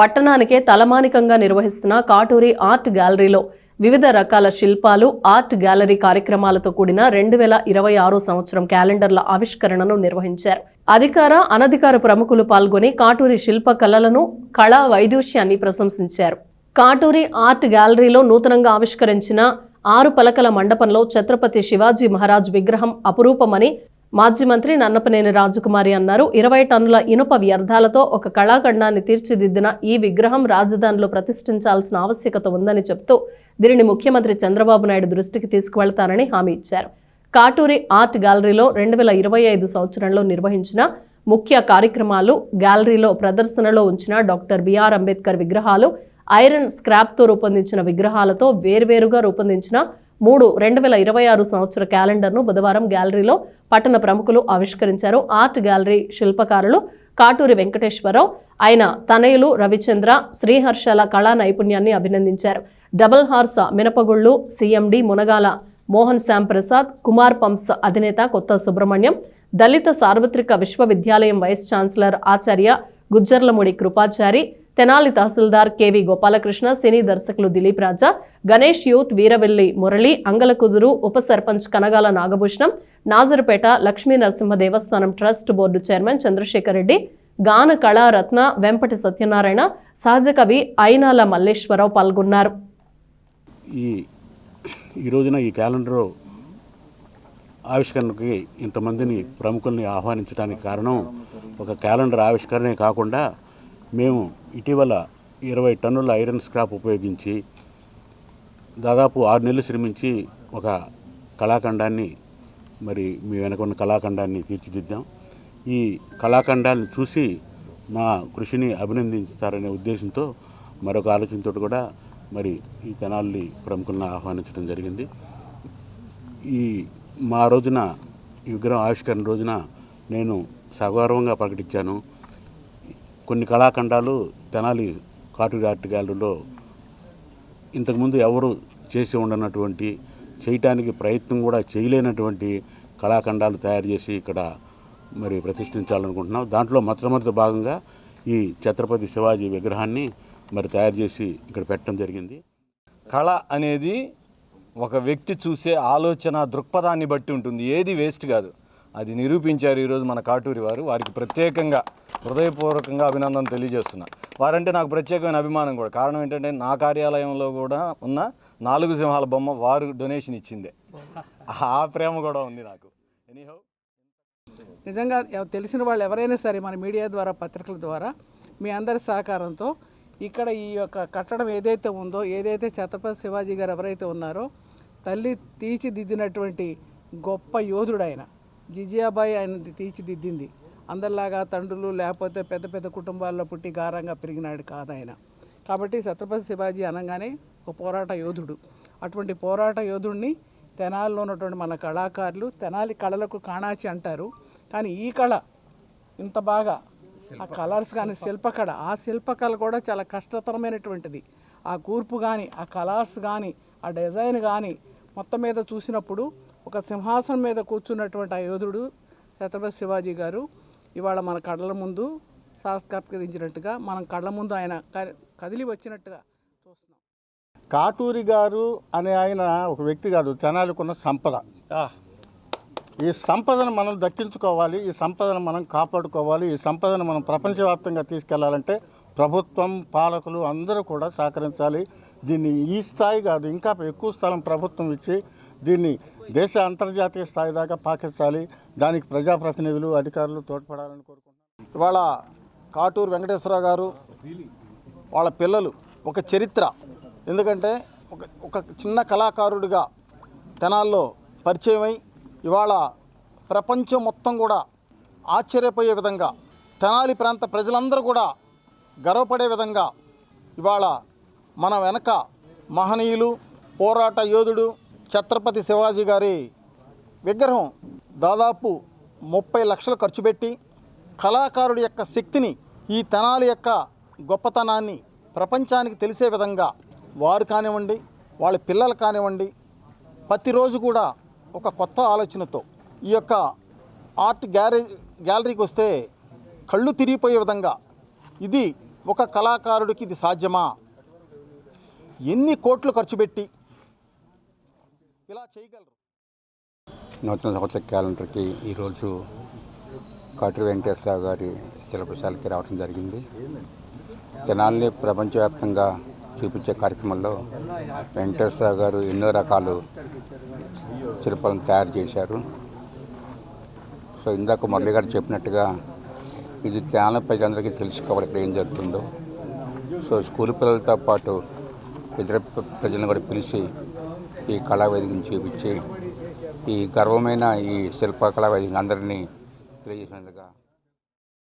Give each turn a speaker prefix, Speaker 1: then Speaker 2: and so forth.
Speaker 1: పట్టణానికే తలమానికంగా నిర్వహిస్తున్న కాటూరి ఆర్ట్ గ్యాలరీలో వివిధ రకాల శిల్పాలు ఆర్ట్ గ్యాలరీ కార్యక్రమాలతో కూడిన రెండు వేల ఇరవై ఆరో సంవత్సరం క్యాలెండర్ల ఆవిష్కరణను నిర్వహించారు. అధికార అనధికార ప్రముఖులు పాల్గొని కాటూరి శిల్ప కళలను కళా వైదూష్యాన్ని ప్రశంసించారు. కాటూరి ఆర్ట్ గ్యాలరీలో నూతనంగా ఆవిష్కరించిన ఆరు పలకల మండపంలో ఛత్రపతి శివాజీ మహారాజ్ విగ్రహం అపురూపమని మాజీ మంత్రి నన్నపనేని రాజకుమారి అన్నారు ఇరవై టన్నుల ఇనుప వ్యర్థాలతో ఒక కళాఖండాన్ని తీర్చిదిద్దిన ఈ విగ్రహం రాజధానిలో ప్రతిష్ఠించాల్సిన ఆవశ్యకత ఉందని చెప్తూ దీనిని ముఖ్యమంత్రి చంద్రబాబు నాయుడు దృష్టికి తీసుకువెళ్తానని హామీ ఇచ్చారు. కాటూరి ఆర్ట్ గ్యాలరీలో రెండు వేల ఇరవై ఐదు సంవత్సరంలో నిర్వహించిన ముఖ్య కార్యక్రమాలు గ్యాలరీలో ప్రదర్శనలో ఉంచిన డాక్టర్ బిఆర్ అంబేద్కర్ విగ్రహాలు ఐరన్ స్క్రాప్తో రూపొందించిన విగ్రహాలతో వేర్వేరుగా రూపొందించిన మూడు రెండు వేల ఇరవై ఆరు సంవత్సర క్యాలెండర్ను బుధవారం గ్యాలరీలో పట్టణ ప్రముఖులు ఆవిష్కరించారు. ఆర్ట్ గ్యాలరీ శిల్పకారులు కాటూరి వెంకటేశ్వరరావు ఆయన తనయులు రవిచంద్ర శ్రీహర్షల కళా నైపుణ్యాన్ని అభినందించారు. డబల్ హార్స్ మినపగుళ్ళు సీఎండి మునగాల మోహన్ శ్యామ్ ప్రసాద్ కుమార్ పంప్స్ అధినేత కొత్త సుబ్రహ్మణ్యం దళిత సార్వత్రిక విశ్వవిద్యాలయం వైస్ ఛాన్సలర్ ఆచార్య గుజ్జర్లముడి కృపాచారి తెనాలి తహసీల్దార్ కెవి గోపాలకృష్ణ సినీ దర్శకులు దిలీప్ రాజా గణేష్ యూత్ వీరవెల్లి మురళి అంగలకుదురు ఉప సర్పంచ్ కనగాల నాగభూషణం నాజర్పేట లక్ష్మీ నరసింహ దేవస్థానం trust board chairman Chandrasekhar Reddy గాన కళారత్న వెంపటి సత్యనారాయణ సహజ కవి అయినాల మల్లేశ్వరరావు పాల్గొన్నారు.
Speaker 2: ఈ ఈ రోజున ఈ క్యాలెండర్ ఆవిష్కరణకి ఇంతమందిని ప్రముఖుల్ని ఆహ్వానించడానికి కారణం ఒక క్యాలెండర్ ఆవిష్కరణే కాకుండా మేము ఇటీవల ఇరవై టన్నుల ఐరన్ స్క్రాప్ ఉపయోగించి దాదాపు ఆరు నెలలు శ్రమించి ఒక కళాఖండాన్ని మరి మీ వెనక ఉన్న కళాఖండాన్ని తీర్చిదిద్దాం. ఈ కళాఖండాలను చూసి మా కృషిని అభినందించారనే ఉద్దేశంతో మరొక ఆలోచనతో కూడా మరి ఈ తెనాలి ప్రముఖులను ఆహ్వానించడం జరిగింది. ఈ మా రోజున ఈ విగ్రహం ఆవిష్కరణ రోజున నేను సగౌరవంగా ప్రకటించాను. కొన్ని కళాఖండాలు తెనాలి కాటూరి ఆర్ట్ గ్యాలరీలో ఇంతకుముందు ఎవరు చేసి ఉండనటువంటి చేయటానికి ప్రయత్నం కూడా చేయలేనటువంటి కళాఖండాలు తయారు చేసి ఇక్కడ మరి ప్రతిష్ఠించాలనుకుంటున్నాం. దాంట్లో మొట్టమొదటి భాగంగా ఈ ఛత్రపతి శివాజీ విగ్రహాన్ని మరి తయారు చేసి ఇక్కడ పెట్టడం జరిగింది.
Speaker 3: కళ అనేది ఒక వ్యక్తి చూసే ఆలోచన దృక్పథాన్ని బట్టి ఉంటుంది. ఏది వేస్ట్ కాదు. అది నిరూపించారు ఈరోజు మన కాటూరి వారు. వారికి ప్రత్యేకంగా హృదయపూర్వకంగా అభినందన తెలియజేస్తున్నా. వారంటే నాకు ప్రత్యేకమైన అభిమానం కూడా. కారణం ఏంటంటే నా కార్యాలయంలో కూడా ఉన్న నాలుగు సింహాల బొమ్మ వారు డొనేషన్ ఇచ్చిందే. ఆ ప్రేమ కూడా ఉంది నాకు. ఎనీహౌ
Speaker 4: నిజంగా తెలిసిన వాళ్ళు ఎవరైనా సరే మన మీడియా ద్వారా పత్రికల ద్వారా మీ అందరి సహకారంతో ఇక్కడ ఈ యొక్క కట్టడం ఏదైతే ఉందో ఏదైతే ఛత్రపతి శివాజీ గారు ఎవరైతే ఉన్నారో తల్లి తీర్చిదిద్దినటువంటి గొప్ప యోధుడు ఆయన. జిజియాబాయి ఆయన తీర్చిదిద్దింది. అందరిలాగా తండ్రులు లేకపోతే పెద్ద పెద్ద కుటుంబాల్లో పుట్టి గారంగా పెరిగినాడు కాదు ఆయన కాబట్టి ఛత్రపతి శివాజీ అనగానే ఒక పోరాట యోధుడు. అటువంటి పోరాట యోధుడిని తెనాలిలో ఉన్నటువంటి మన కళాకారులు తెనాలి కళలకు కాణాచి అంటారు. కానీ ఈ కళ ఇంత బాగా ఆ కలర్స్ కానీ శిల్పకళ ఆ శిల్పకళ కూడా చాలా కష్టతరమైనటువంటిది. ఆ కూర్పు కానీ ఆ కలర్స్ కానీ ఆ డిజైన్ కానీ మొత్తం మీద చూసినప్పుడు ఒక సింహాసనం మీద కూర్చున్నటువంటి ఆ యోధుడు ఛత్రపతి శివాజీ గారు ఇవాళ మన కళ్ళ ముందు సాక్షాత్కరించినట్టుగా మనం కళ్ళ ముందు ఆయన కదిలి వచ్చినట్టుగా చూస్తున్నాం.
Speaker 5: కాటూరి గారు అనే ఆయన ఒక వ్యక్తి కాదు తెనాలికున్న సంపద. ఈ సంపదను మనం దక్కించుకోవాలి ఈ సంపదను మనం కాపాడుకోవాలి ఈ సంపదను మనం ప్రపంచవ్యాప్తంగా తీసుకెళ్ళాలంటే ప్రభుత్వం పాలకులు అందరూ కూడా సహకరించాలి. దీన్ని ఈ స్థాయి కాదు ఇంకా ఎక్కువ స్థలం ప్రభుత్వం ఇచ్చి దీన్ని దేశ అంతర్జాతీయ స్థాయి దాకా పాకించాలి. దానికి ప్రజాప్రతినిధులు అధికారులు తోడ్పడాలని కోరుకుంటున్నాను
Speaker 6: ఇవాళ కాటూరు వెంకటేశ్వరరావు గారు వాళ్ళ పిల్లలు ఒక చరిత్ర. ఎందుకంటే ఒక ఒక చిన్న కళాకారుడిగా తెనాల్లో పరిచయమై ఇవాళ ప్రపంచం మొత్తం కూడా ఆశ్చర్యపోయే విధంగా తెనాలి ప్రాంత ప్రజలందరూ కూడా గర్వపడే విధంగా ఇవాళ మన వెనక మహనీయులు పోరాట యోధుడు ఛత్రపతి శివాజీ గారి విగ్రహం దాదాపు ముప్పై లక్షలు ఖర్చు పెట్టి కళాకారుడి యొక్క శక్తిని ఈ తనాల యొక్క గొప్పతనాన్ని ప్రపంచానికి తెలిసే విధంగా వారు కానివ్వండి వాళ్ళ పిల్లలు కానివ్వండి ప్రతిరోజు కూడా ఒక కొత్త ఆలోచనతో ఈ యొక్క ఆర్ట్ గ్యారేజ్ గ్యాలరీకి వస్తే కళ్ళు తిరిగిపోయే విధంగా ఇది ఒక కళాకారుడికి ఇది సాధ్యమా? ఎన్ని కోట్లు ఖర్చు పెట్టి ఇలా చేయగలరు.
Speaker 7: నూతన సంవత్సర క్యాలెండర్కి ఈరోజు కాటి వెంకటేశ్వరరావు గారి శిల్పశాలకి రావడం జరిగింది. జనాల్ని ప్రపంచవ్యాప్తంగా చూపించే కార్యక్రమంలో వెంకటేశ్వరరావు గారు ఎన్నో రకాలు శిల్పాలను తయారు చేశారు. సో ఇందాక మురళి గారు చెప్పినట్టుగా ఇది జ్ఞాన ప్రజలందరికీ తెలుసుకోవాలి ఇక్కడ ఏం జరుగుతుందో. సో స్కూల్ పిల్లలతో పాటు ఇతర ప్రజలను కూడా పిలిచి ఈ కళావేదికను చూపించి ఈ గర్వమైన ఈ శిల్ప కళావేదిక అందరినీ తెలియజేసినందుగా